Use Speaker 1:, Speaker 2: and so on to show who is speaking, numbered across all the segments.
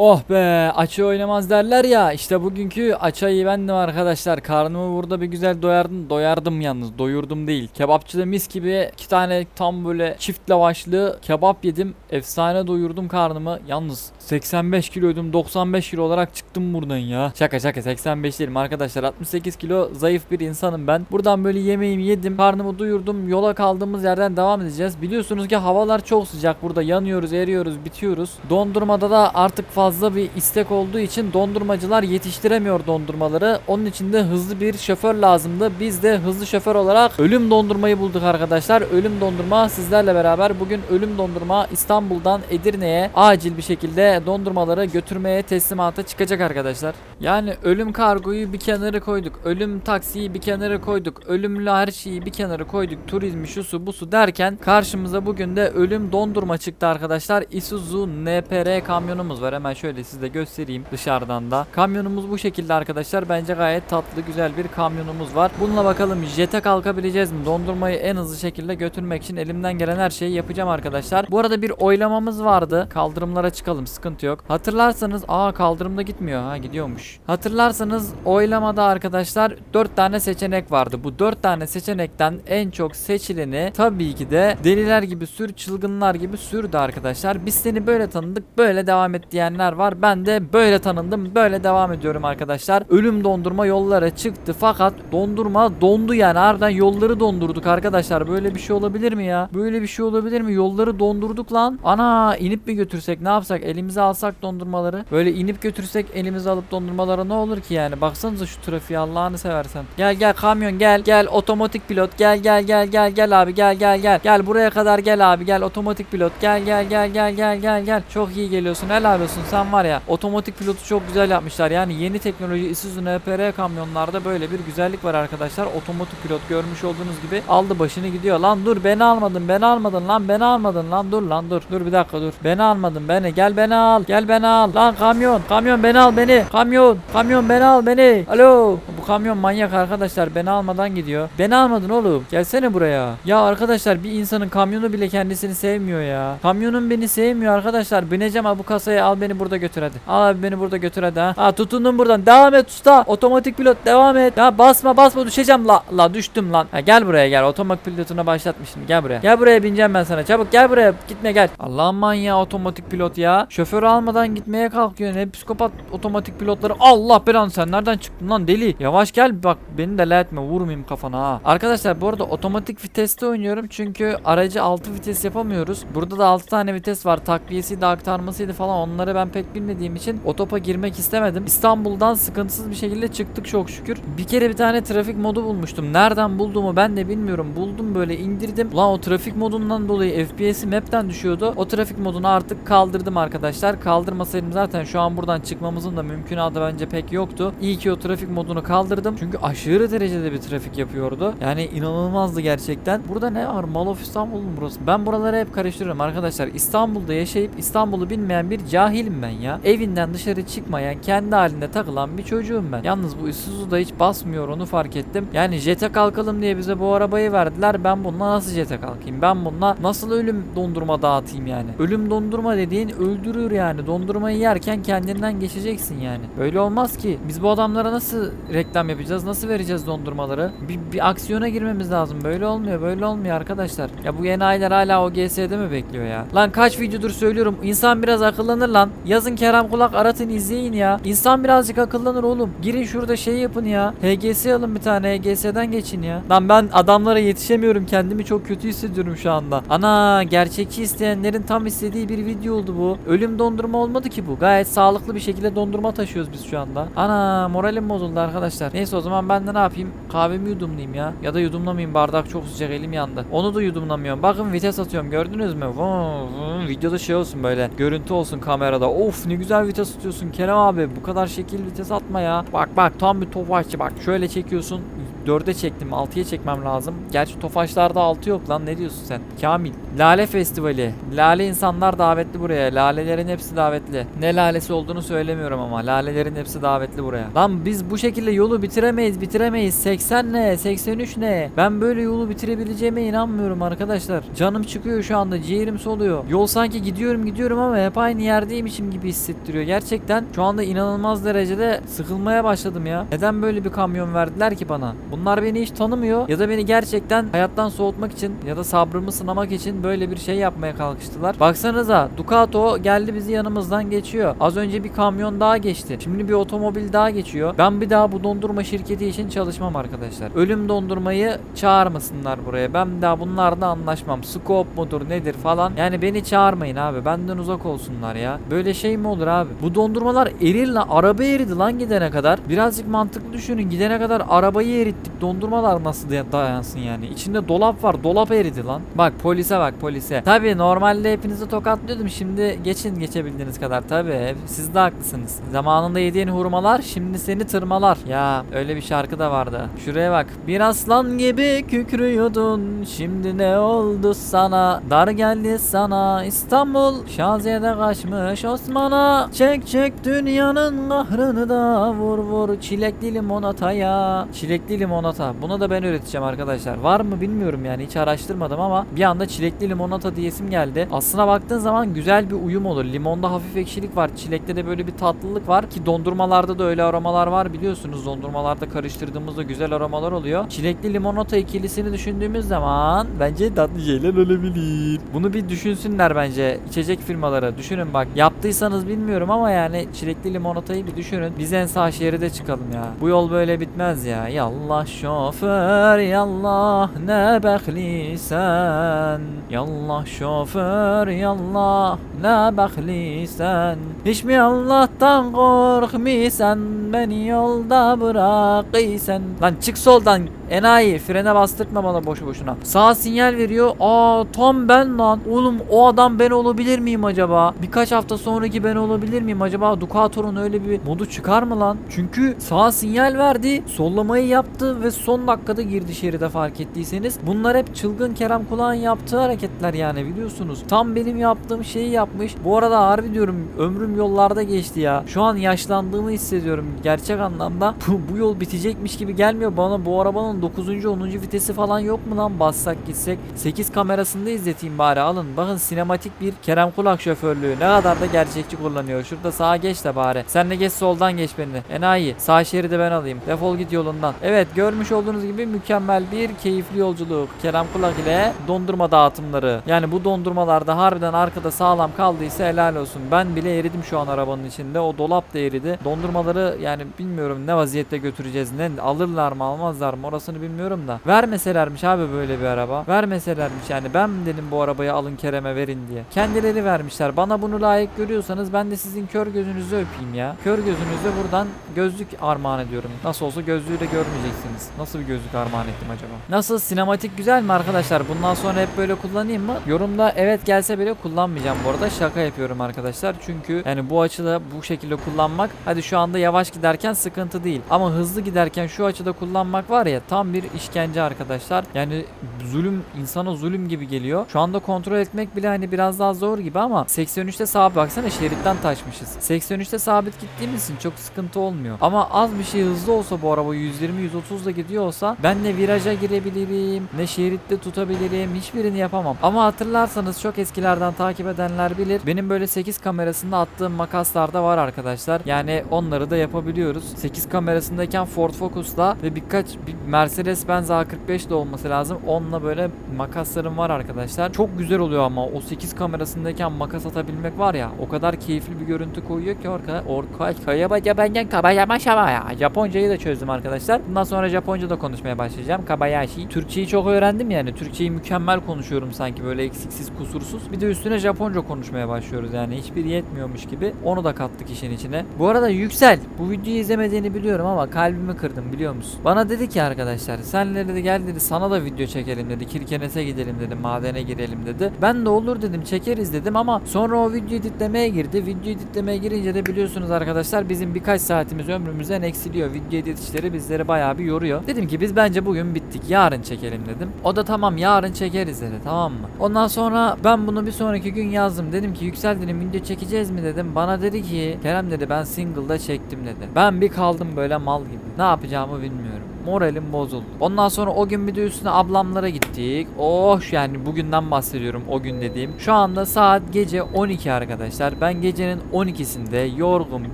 Speaker 1: Oh be açı oynamaz derler ya. İşte bugünkü açayı bendim arkadaşlar. Karnımı burada bir güzel doyardım doyardım yalnız. Doyurdum değil. Kebapçıda mis gibi iki tane tam böyle çift lavaşlı kebap yedim. Efsane doyurdum karnımı. Yalnız 85 kiloydum 95 kilo olarak çıktım buradan ya. Şaka şaka. 85 değilim arkadaşlar 68 kilo zayıf bir insanım ben. Buradan böyle yemeğimi yedim karnımı doyurdum yola kaldığımız yerden devam edeceğiz. Biliyorsunuz ki havalar çok sıcak. Burada yanıyoruz eriyoruz bitiyoruz. Dondurmada da artık fazla bir istek olduğu için dondurmacılar yetiştiremiyor dondurmaları. Onun için de hızlı bir şoför lazımdı. Biz de hızlı şoför olarak ölüm dondurmayı bulduk arkadaşlar. Ölüm dondurma sizlerle beraber. Bugün ölüm dondurma İstanbul'dan Edirne'ye acil bir şekilde dondurmaları götürmeye teslimata çıkacak arkadaşlar. Yani ölüm kargoyu bir kenara koyduk ölüm taksiyi bir kenara koyduk ölümlü her şeyi bir kenara koyduk turizmi şusu busu derken karşımıza bugün de ölüm dondurma çıktı arkadaşlar. Isuzu NPR kamyonumuz var. Hemen şöyle size göstereyim dışarıdan da. Kamyonumuz bu şekilde arkadaşlar. Bence gayet tatlı güzel bir kamyonumuz var. Bununla bakalım jete kalkabileceğiz mi? Dondurmayı en hızlı şekilde götürmek için elimden gelen her şeyi yapacağım arkadaşlar. Bu arada bir oylamamız vardı. Kaldırımlara çıkalım sıkıntı yok. Hatırlarsanız aa kaldırımda gitmiyor. Ha gidiyormuş. Hatırlarsanız oylamada arkadaşlar 4 tane seçenek vardı. Bu 4 tane seçenekten en çok seçileni tabii ki de deliler gibi sür çılgınlar gibi sürdü arkadaşlar. Biz seni böyle tanıdık böyle devam et diyenler var. Ben de böyle tanındım böyle devam ediyorum arkadaşlar. Ölüm dondurma yollara çıktı fakat dondurma dondu yani. Harbiden yolları dondurduk arkadaşlar. Böyle bir şey olabilir mi ya? Böyle bir şey olabilir mi? Yolları dondurduk lan. Ana inip mi götürsek ne yapsak elimize alsak dondurmaları böyle inip götürsek elimize alıp dondurmalara ne olur ki yani? Baksanıza şu trafiğe Allah'ını seversen. Gel gel kamyon gel gel otomatik pilot gel gel gel gel gel abi gel gel gel. Gel buraya kadar gel abi gel otomatik pilot. Gel gel gel gel gel gel gel. Çok iyi geliyorsun helal olsun. Sen var ya otomatik pilotu çok güzel yapmışlar. Yani yeni teknoloji Isuzu NPR kamyonlarda böyle bir güzellik var arkadaşlar. Otomatik pilot görmüş olduğunuz gibi aldı başını gidiyor. Lan dur beni almadın beni almadın lan beni almadın lan. Dur lan dur. Dur bir dakika dur. Beni almadın beni. Gel beni al gel beni al. Lan kamyon kamyon beni al beni. Kamyon kamyon beni al beni. Alo. Bu kamyon manyak arkadaşlar beni almadan gidiyor. Beni almadın oğlum gelsene buraya. Ya arkadaşlar bir insanın kamyonu bile kendisini sevmiyor ya. Kamyonun beni sevmiyor arkadaşlar. Bineceğim abi bu kasaya al beni burada götür hadi. Al abi beni burada götür hadi ha, ha tutundum buradan. Devam et usta. Otomatik pilot devam et. Ya basma basma düşeceğim. La la düştüm lan. Ha, gel buraya gel. Otomatik pilotuna başlatmış şimdi gel buraya. Gel buraya bineceğim ben sana. Çabuk gel buraya. Gitme gel. Allah'ım manyağı otomatik pilot ya şoförü almadan gitmeye kalkıyor. Ne psikopat otomatik pilotları. Allah belanı sen nereden çıktın lan deli? Yavaş gel bak beni de etme vurmayayım kafana ha. Arkadaşlar bu arada otomatik viteste oynuyorum çünkü aracı 6 vites yapamıyoruz. Burada da 6 tane vites var. Takviyesiydi aktarmasıydı falan onları ben pek bilmediğim için otopa girmek istemedim. İstanbul'dan sıkıntısız bir şekilde çıktık çok şükür. Bir kere bir tane trafik modu bulmuştum. Nereden bulduğumu ben de bilmiyorum. Buldum böyle indirdim. Lan o trafik modundan dolayı FPS'im hepten düşüyordu. O trafik modunu artık kaldırdım arkadaşlar kaldırmasaydım zaten şu an buradan çıkmamızın da mümkünatı bence pek yoktu. İyi ki o trafik modunu kaldırdım. Çünkü aşırı derecede bir trafik yapıyordu. Yani inanılmazdı gerçekten. Burada ne var? Mall of İstanbul mu burası? Ben buraları hep karıştırıyorum arkadaşlar. İstanbul'da yaşayıp İstanbul'u bilmeyen bir cahilim ben ya. Evinden dışarı çıkmayan kendi halinde takılan bir çocuğum ben. Yalnız bu Isuzu da hiç basmıyor onu fark ettim. Yani jete kalkalım diye bize bu arabayı verdiler. Ben bununla nasıl jete kalkayım? Ben bununla nasıl ölüm dondurma dağıtayım yani? Ölüm dondurma dediğin öldürür yani. Dondurmayı yerken kendinden geçeceksin yani. Böyle olmaz ki. Biz bu adamlara nasıl reklam yapacağız? Nasıl vereceğiz dondurmaları? Bir, bir aksiyona girmemiz lazım. Böyle olmuyor böyle olmuyor arkadaşlar. Ya bu enayiler hala o GS'de mi bekliyor ya? Lan kaç videodur söylüyorum. İnsan biraz akıllanır lan. Yazın Kerem Kulak aratın izleyin ya. İnsan birazcık akıllanır oğlum. Girin şurada şey yapın ya. HGS alın bir tane. HGS'den geçin ya. Lan ben adamlara yetişemiyorum. Kendimi çok kötü hissediyorum şu anda. Ana gerçekçi isteyenlerin tam istediği bir video oldu bu. Ölüm dondurma olmadı ki bu. Gayet sağlıklı bir şekilde dondurma taşıyoruz biz şu anda. Ana moralim bozuldu arkadaşlar. Neyse o zaman ben de ne yapayım? Kahvemi yudumlayayım ya. Ya da yudumlamayayım. Bardak çok sıcak elim yandı. Onu da yudumlamıyorum. Bakın vites atıyorum. Gördünüz mü? Vuu, vuu. videoda şey olsun böyle. Görüntü olsun kamerada. Of ne güzel vites atıyorsun Kerem abi. Bu kadar şekil vites atma ya. Bak bak. Tam bir tofaşçı. Bak şöyle çekiyorsun 4'e çektim 6'ya çekmem lazım. Gerçi Tofaşlarda 6 yok lan ne diyorsun sen? Kamil Lale Festivali. Lale insanlar davetli buraya. Lalelerin hepsi davetli. Ne lalesi olduğunu söylemiyorum ama lalelerin hepsi davetli buraya. Lan biz bu şekilde yolu bitiremeyiz, bitiremeyiz. 80 ne? 83 ne? Ben böyle yolu bitirebileceğime inanmıyorum arkadaşlar. Canım çıkıyor şu anda. Ciğerim soluyor. Yol sanki gidiyorum gidiyorum ama hep aynı yerdeymişim gibi hissettiriyor. Gerçekten şu anda inanılmaz derecede sıkılmaya başladım ya. Neden böyle bir kamyon verdiler ki bana? Bunlar beni hiç tanımıyor ya da beni gerçekten hayattan soğutmak için ya da sabrımı sınamak için böyle bir şey yapmaya kalkıştılar. Baksanıza Ducato geldi bizi yanımızdan geçiyor. Az önce bir kamyon daha geçti. Şimdi bir otomobil daha geçiyor. Ben bir daha bu dondurma şirketi için çalışmam arkadaşlar. Ölüm dondurmayı çağırmasınlar buraya. Ben daha bunlarla anlaşmam. Scope mudur nedir falan. Yani beni çağırmayın abi. Benden uzak olsunlar ya. Böyle şey mi olur abi? Bu dondurmalar erir lan. Araba eridi lan gidene kadar. Birazcık mantıklı düşünün. Gidene kadar arabayı Dondurmalar nasıl day- dayansın yani? İçinde dolap var. Dolap eridi lan. Bak polise bak polise. Tabi normalde hepinizi tokatlıyordum. Şimdi geçin geçebildiğiniz kadar. Tabi siz de haklısınız. Zamanında yediğin hurmalar şimdi seni tırmalar. Ya öyle bir şarkı da vardı. Şuraya bak. Bir aslan gibi kükrüyordun. Şimdi ne oldu sana? Dar geldi sana. İstanbul Şaziye'de kaçmış Osman'a. Çek çek dünyanın kahrını da vur vur çilekli limonataya. Çilekli limonata. Bunu da ben üreteceğim arkadaşlar. Var mı bilmiyorum yani hiç araştırmadım ama bir anda çilekli limonata diyesim geldi. Aslına baktığın zaman güzel bir uyum olur. Limonda hafif ekşilik var. Çilekte de böyle bir tatlılık var ki dondurmalarda da öyle aromalar var biliyorsunuz. Dondurmalarda karıştırdığımızda güzel aromalar oluyor. Çilekli limonata ikilisini düşündüğümüz zaman bence tatlı şeyler olabilir. Bunu bir düşünsünler bence içecek firmaları. Düşünün bak yaptıysanız bilmiyorum ama yani çilekli limonatayı bir düşünün. Biz en sağ şeride çıkalım ya. Bu yol böyle bitmez ya. Yallah şoför yallah ne beklisen. Yallah şoför yallah ne beklisen. Hiç mi Allah'tan korkmisen beni yolda bırakıysen. Lan çık soldan enayi frene bastırtma bana boşu boşuna. Sağ sinyal veriyor. Aa tam ben lan. Oğlum o adam ben olabilir miyim acaba? Birkaç hafta sonraki ben olabilir miyim acaba? Ducato'nun öyle bir modu çıkar mı lan? Çünkü sağ sinyal verdi. Sollamayı yaptı ve son dakikada girdi şeride fark ettiyseniz. Bunlar hep çılgın Kerem Kulağ'ın yaptığı hareketler yani biliyorsunuz. Tam benim yaptığım şeyi yapmış. Bu arada harbi diyorum ömrüm yollarda geçti ya. Şu an yaşlandığımı hissediyorum gerçek anlamda. Bu, bu yol bitecekmiş gibi gelmiyor bana. Bu arabanın 9. 10. vitesi falan yok mu lan bassak gitsek? 8 kamerasında izleteyim bari alın. Bakın sinematik bir Kerem Kulak şoförlüğü. Ne kadar da gerçekçi kullanıyor. Şurada sağa geç de bari. Sen de geç soldan geç beni. Enayi. Sağ şeridi ben alayım. Defol git yolundan. Evet görmüş olduğunuz gibi mükemmel bir keyifli yolculuk. Kerem Kulak ile dondurma dağıtımları. Yani bu dondurmalarda harbiden arkada sağlam kaldıysa helal olsun. Ben bile eridim şu an arabanın içinde. O dolap da eridi. Dondurmaları yani bilmiyorum ne vaziyette götüreceğiz. Ne alırlar mı almazlar mı orasını bilmiyorum da. Vermeselermiş abi böyle bir araba. Vermeselermiş yani ben dedim bu arabayı alın Kerem'e verin diye. Kendileri vermişler. Bana bunu layık görüyorsanız ben de sizin kör gözünüzü öpeyim ya. Kör gözünüzü buradan gözlük armağan ediyorum. Nasıl olsa gözlüğü de görmeyeceksiniz. Nasıl bir gözlük armağan ettim acaba? Nasıl sinematik güzel mi arkadaşlar? Bundan sonra hep böyle kullanayım mı? Yorumda evet gelse bile kullanmayacağım bu arada. Şaka yapıyorum arkadaşlar. Çünkü yani bu açıda bu şekilde kullanmak hadi şu anda yavaş giderken sıkıntı değil. Ama hızlı giderken şu açıda kullanmak var ya tam bir işkence arkadaşlar. Yani zulüm insana zulüm gibi geliyor. Şu anda kontrol etmek bile hani biraz daha zor gibi ama 83'te sabit baksana şeritten taşmışız. 83'te sabit gittiğimiz için çok sıkıntı olmuyor. Ama az bir şey hızlı olsa bu araba 120-130 da gidiyor olsa ben ne viraja girebilirim ne şeritte tutabilirim hiçbirini yapamam. Ama hatırlarsanız çok eskilerden takip edenler bilir. Benim böyle 8 kamerasında attığım makaslar da var arkadaşlar. Yani onları da yapabiliyoruz. 8 kamerasındayken Ford Focus'la ve birkaç bir Mercedes Benz A45 ile olması lazım. Onunla böyle makaslarım var arkadaşlar. Çok güzel oluyor ama o 8 kamerasındayken makas atabilmek var ya o kadar keyifli bir görüntü koyuyor ki orka orka kaya baca benden kabayamaş ama ya. Japoncayı da çözdüm arkadaşlar. Bundan sonra Japonca da konuşmaya başlayacağım. Kabayashi. Türkçeyi çok öğrendim yani. Türkçeyi mükemmel konuşuyorum sanki böyle eksiksiz kusursuz. Bir de üstüne Japonca konuşmaya başlıyoruz yani. Hiçbir yetmiyormuş gibi. Onu da kattık işin içine. Bu arada Yüksel bu videoyu izlemediğini biliyorum ama kalbimi kırdım biliyor musun? Bana dedi ki arkadaş arkadaşlar. Senle dedi gel dedi sana da video çekelim dedi. Kirkenes'e gidelim dedi. Madene girelim dedi. Ben de olur dedim çekeriz dedim ama sonra o video editlemeye girdi. Video editlemeye girince de biliyorsunuz arkadaşlar bizim birkaç saatimiz ömrümüzden eksiliyor. Video edit işleri bizleri bayağı bir yoruyor. Dedim ki biz bence bugün bittik. Yarın çekelim dedim. O da tamam yarın çekeriz dedi tamam mı? Ondan sonra ben bunu bir sonraki gün yazdım. Dedim ki Yüksel dedim video çekeceğiz mi dedim. Bana dedi ki Kerem dedi ben single'da çektim dedi. Ben bir kaldım böyle mal gibi. Ne yapacağımı bilmiyorum. Moralim bozuldu. Ondan sonra o gün bir de üstüne ablamlara gittik. Oh yani bugünden bahsediyorum o gün dediğim. Şu anda saat gece 12 arkadaşlar. Ben gecenin 12'sinde yorgun,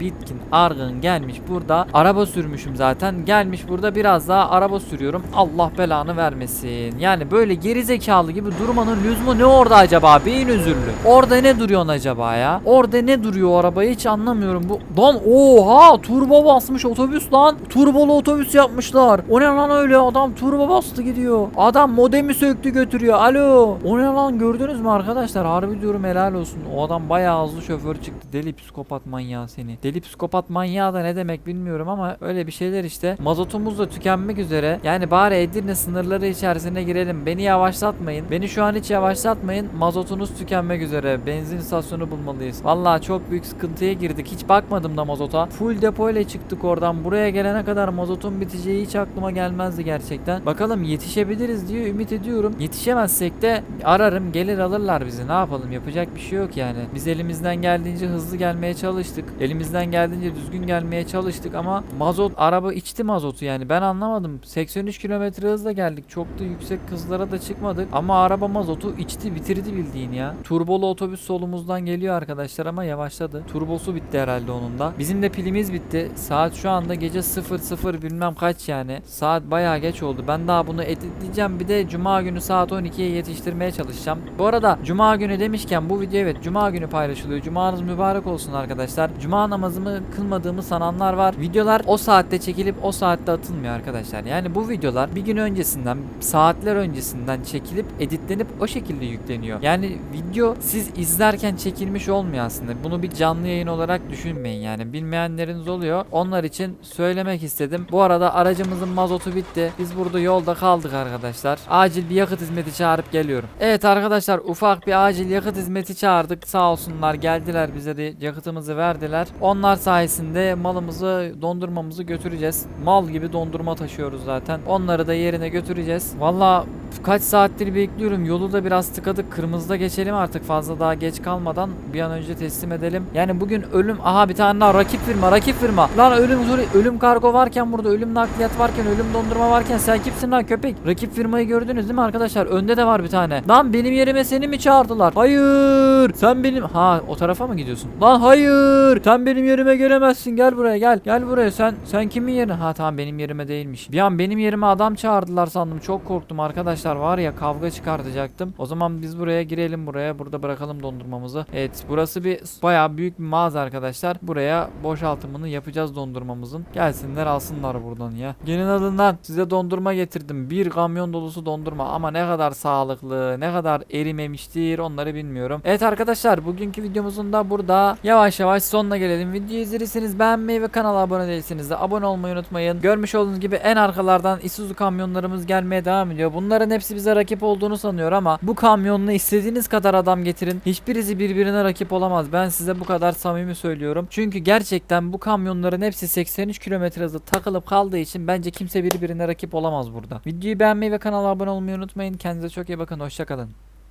Speaker 1: bitkin, argın gelmiş burada. Araba sürmüşüm zaten. Gelmiş burada biraz daha araba sürüyorum. Allah belanı vermesin. Yani böyle gerizekalı gibi durmanın lüzumu ne orada acaba? Beyin özürlü. Orada ne duruyorsun acaba ya? Orada ne duruyor o araba hiç anlamıyorum. Bu lan oha turbo basmış otobüs lan. Turbolu otobüs yapmışlar. O ne lan öyle adam turbo bastı gidiyor. Adam modemi söktü götürüyor. Alo. O ne lan gördünüz mü arkadaşlar? Harbi diyorum helal olsun. O adam bayağı hızlı şoför çıktı. Deli psikopat manyağı seni. Deli psikopat manyağı da ne demek bilmiyorum ama öyle bir şeyler işte. Mazotumuz da tükenmek üzere. Yani bari Edirne sınırları içerisine girelim. Beni yavaşlatmayın. Beni şu an hiç yavaşlatmayın. Mazotunuz tükenmek üzere. Benzin istasyonu bulmalıyız. Vallahi çok büyük sıkıntıya girdik. Hiç bakmadım da mazota. Full depo ile çıktık oradan. Buraya gelene kadar mazotun biteceği hiç aklıma gelmezdi gerçekten. Bakalım yetişebiliriz diye ümit ediyorum. Yetişemezsek de ararım gelir alırlar bizi. Ne yapalım yapacak bir şey yok yani. Biz elimizden geldiğince hızlı gelmeye çalıştık. Elimizden geldiğince düzgün gelmeye çalıştık ama mazot araba içti mazotu yani. Ben anlamadım. 83 kilometre hızla geldik. Çok da yüksek hızlara da çıkmadık. Ama araba mazotu içti bitirdi bildiğin ya. Turbolu otobüs solumuzdan geliyor arkadaşlar ama yavaşladı. Turbosu bitti herhalde onun da. Bizim de pilimiz bitti. Saat şu anda gece 00 bilmem kaç yani. Saat bayağı geç oldu. Ben daha bunu editleyeceğim. Bir de cuma günü saat 12'ye yetiştirmeye çalışacağım. Bu arada cuma günü demişken bu video evet cuma günü paylaşılıyor. Cumanız mübarek olsun arkadaşlar. Cuma namazımı kılmadığımı sananlar var. Videolar o saatte çekilip o saatte atılmıyor arkadaşlar. Yani bu videolar bir gün öncesinden, saatler öncesinden çekilip editlenip o şekilde yükleniyor. Yani video siz izlerken çekilmiş olmuyor aslında. Bunu bir canlı yayın olarak düşünmeyin yani. Bilmeyenleriniz oluyor. Onlar için söylemek istedim. Bu arada aracımızın mazotu bitti. Biz burada yolda kaldık arkadaşlar. Acil bir yakıt hizmeti çağırıp geliyorum. Evet arkadaşlar ufak bir acil yakıt hizmeti çağırdık. Sağ olsunlar geldiler bize de yakıtımızı verdiler. Onlar sayesinde malımızı dondurmamızı götüreceğiz. Mal gibi dondurma taşıyoruz zaten. Onları da yerine götüreceğiz. Valla kaç saattir bekliyorum. Yolu da biraz tıkadık. Kırmızıda geçelim artık fazla daha geç kalmadan bir an önce teslim edelim. Yani bugün ölüm aha bir tane daha rakip firma rakip firma. Lan ölüm ölüm kargo varken burada ölüm nakliyat varken ölüm dondurma varken sen kimsin lan köpek? Rakip firmayı gördünüz değil mi arkadaşlar? Önde de var bir tane. Lan benim yerime seni mi çağırdılar? Hayır. Sen benim ha o tarafa mı gidiyorsun? Lan hayır. Sen benim yerime gelemezsin. Gel buraya gel. Gel buraya sen sen kimin yerine? Ha tamam benim yerime değilmiş. Bir an benim yerime adam çağırdılar sandım. Çok korktum arkadaşlar. Var ya kavga çıkartacaktım. O zaman biz buraya girelim buraya. Burada bırakalım dondurmamızı. Evet burası bir bayağı büyük bir mağaza arkadaşlar. Buraya boşaltımını yapacağız dondurmamızın. Gelsinler alsınlar buradan ya. Gelin adından size dondurma getirdim. Bir kamyon dolusu dondurma ama ne kadar sağlıklı, ne kadar erimemiştir onları bilmiyorum. Evet arkadaşlar bugünkü videomuzun da burada yavaş yavaş sonuna gelelim. Videoyu izlediyseniz beğenmeyi ve kanala abone değilseniz de abone olmayı unutmayın. Görmüş olduğunuz gibi en arkalardan Isuzu kamyonlarımız gelmeye devam ediyor. Bunların hepsi bize rakip olduğunu sanıyor ama bu kamyonla istediğiniz kadar adam getirin. Hiçbirisi birbirine rakip olamaz. Ben size bu kadar samimi söylüyorum. Çünkü gerçekten bu kamyonların hepsi 83 km hızla takılıp kaldığı için bence kimse birbirine rakip olamaz burada. Videoyu beğenmeyi ve kanala abone olmayı unutmayın. Kendinize çok iyi bakın. Hoşçakalın.